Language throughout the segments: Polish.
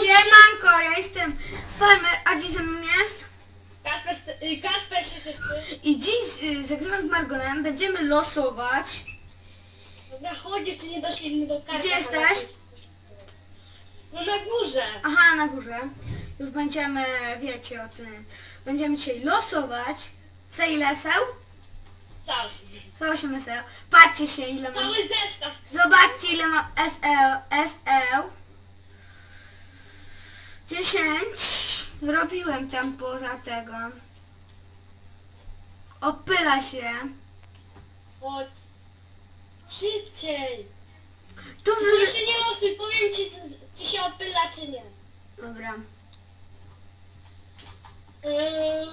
Siemanko, ja jestem farmer, a dziś ze mną jest Kasper, y, Kasper 663. i dziś y, zagramy w Margonem, będziemy losować. Dobra, chodź, jeszcze nie doszliśmy do karty. Gdzie jesteś? No na górze. Aha, na górze. Już będziemy, wiecie o tym, będziemy dzisiaj losować. Za ile seł? Cały, Za 8 seł. Patrzcie się ile mam. cały zestaw. Zobaczcie ile mam SL, SL. 10. Robiłem tam poza tego. Opyla się. Chodź. Szybciej. To, No że... jeszcze nie losuj, powiem ci, czy się opyla, czy nie. Dobra. Ym,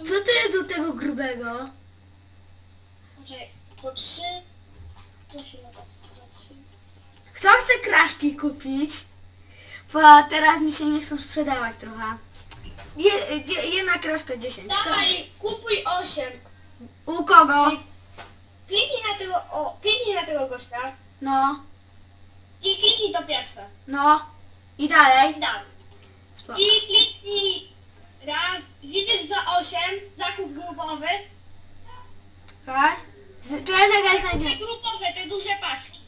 Co to jest do tego grubego? Poczekaj, po trzy. To się. Za trzy. Kto chce kraszki kupić? Bo teraz mi się nie chcą sprzedawać trochę. Je, dzie- jedna kraszka 10. Dawaj, kupuj osiem. U kogo? Kliknij na tego, o, kliknij na tego gościa. No, I kliknij to pierwsze. no. I dalej. Dalej. Spoko. I kliknij raz, widzisz za 8, zakup grupowy. Czekaj. Z- Czekaj, czekaj, Te grupowe, te duże paczki.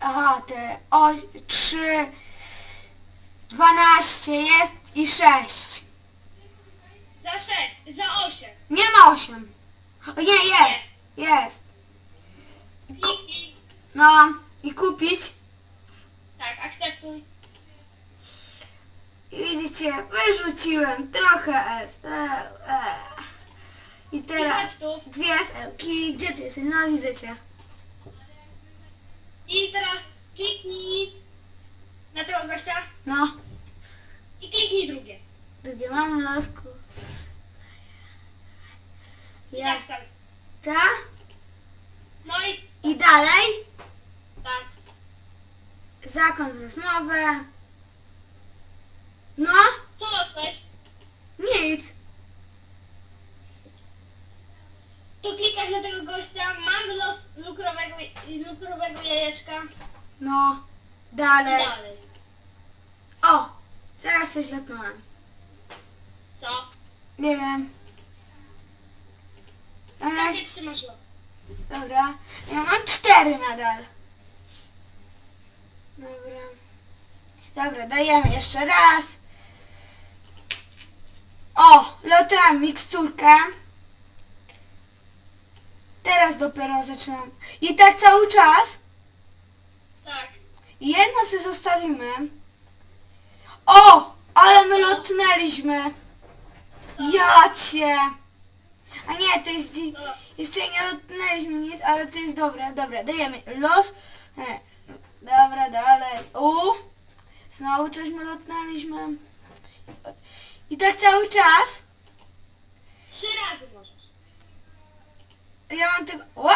Aha, te o, 3, 12 jest i 6. Za 6, za 8. Nie ma 8. O nie, jest. Jest. Kliknij. No, i kupić. Tak, akceptuj. I widzicie, wyrzuciłem trochę S. E, e. I I teraz chodź tu. dwie S-ki. Gdzie ty jesteś? No widzę cię. I teraz kliknij na tego gościa No, i kliknij drugie. drugie mam lasku. I Ja, tak, tak. ta? No i I dalej tak. zakon rozmowę. No, Co lotłeś? nic. Tu klikasz na tego gościa, mam los lukrowego, lukrowego jajeczka. No, dalej. Dalej. Teraz coś lotnąłem. Co? Nie wiem. Jak Teraz, trzymasz los? dobra, ja mam cztery nadal. Dobra. Dobra, dajemy jeszcze raz. O, lotałem miksturkę. Teraz dopiero zaczynam. I tak cały czas. Tak. Jedno sobie zostawimy. O, ale my lotnęliśmy. Ja cię. A nie, to jest... dzi-? Jeszcze nie lotnęliśmy nic, ale to jest dobre. Dobra, dajemy los. E, Dobra, dalej. U. Znowu cośmy lotnęliśmy. I tak cały czas. Trzy razy możesz. Ja mam tylko... O!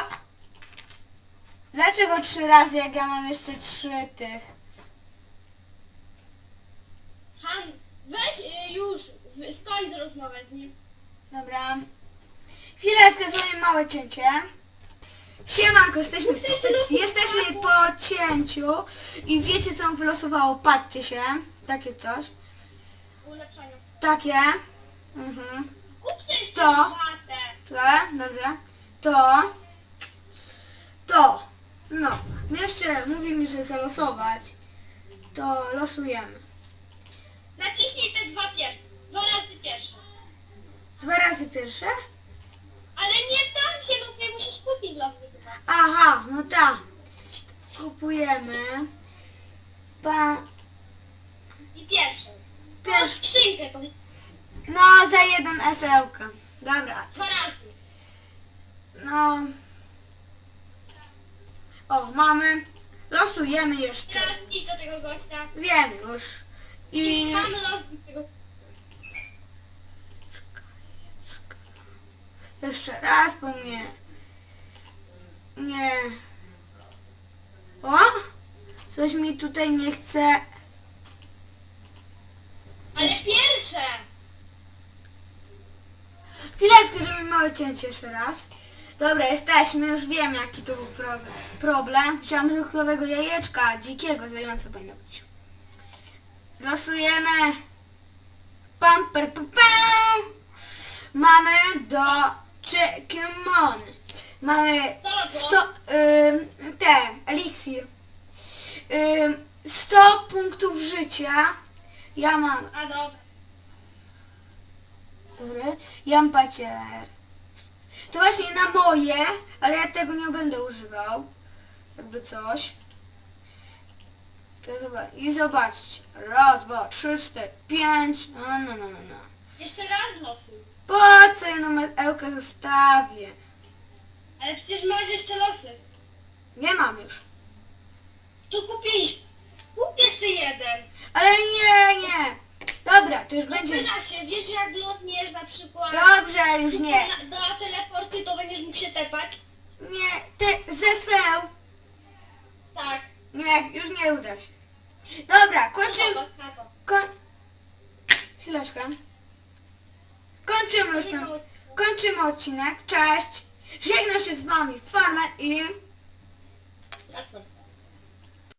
Dlaczego trzy razy, jak ja mam jeszcze trzy tych? Han, weź y, już, w- skończ rozmowę z nim. Dobra. Chwileczkę zrobię małe cięcie. Siemanko, jesteśmy, Muszę jeszcze losować. jesteśmy po cięciu i wiecie co on wylosowało? Patrzcie się. Takie coś. Takie. Mhm. Kup sobie jeszcze To. Tle, dobrze. To. To. No. Jeszcze mówi mi, że zalosować. To losujemy. Naciśnij te dwa pierwsze. Dwa razy pierwsze. Dwa razy pierwsze? Ale nie tam się losuje, musisz kupić losy chyba. Aha, no tam. Kupujemy. Pa, I pierwsze. Pierwsze. skrzynkę tą. no, za jeden esełka. Dobra. Dwa razy. No. O, mamy. Losujemy jeszcze. Teraz idź do tego gościa. Wiem już. I. Mamy los tego. Jeszcze raz po mnie. Nie. O! Coś mi tutaj nie chce. Ale pierwsze! Chwileczkę, żeby małe cięcie jeszcze raz. Dobra, jesteśmy, już wiem jaki to był pro- problem. Chciałam ruchowego jajeczka, dzikiego, zająca powinno być. Losujemy. Pam, per, pam, pam. Mamy do Czekimon. Mamy Co to? 100, ym, te, eliksir. Ym, 100 punktów życia. Ja mam, A dobra. Ja mam pacier. To właśnie na moje, ale ja tego nie będę używał. Jakby coś. I zobaczcie. Raz, dwa, trzy, cztery, pięć. No, no, no, no, no. Jeszcze raz losuj. Po co ja numer Ełkę zostawię? Ale przecież masz jeszcze losy. Nie mam już. Tu kupiliśmy. Kup jeszcze jeden. Ale nie, nie. Dobra, to już będzie. pyta się, wiesz jak lotniesz na przykład Dobrze, już nie. na, na teleporty, to będziesz mógł się tepać? Nie, ty zeseł. Tak. Nie, już nie uda się. Dobra, kończymy. Koń... Chwileczkę. Kończymy już ten. Kończymy odcinek. Cześć. Żegnam się z wami Farmer i...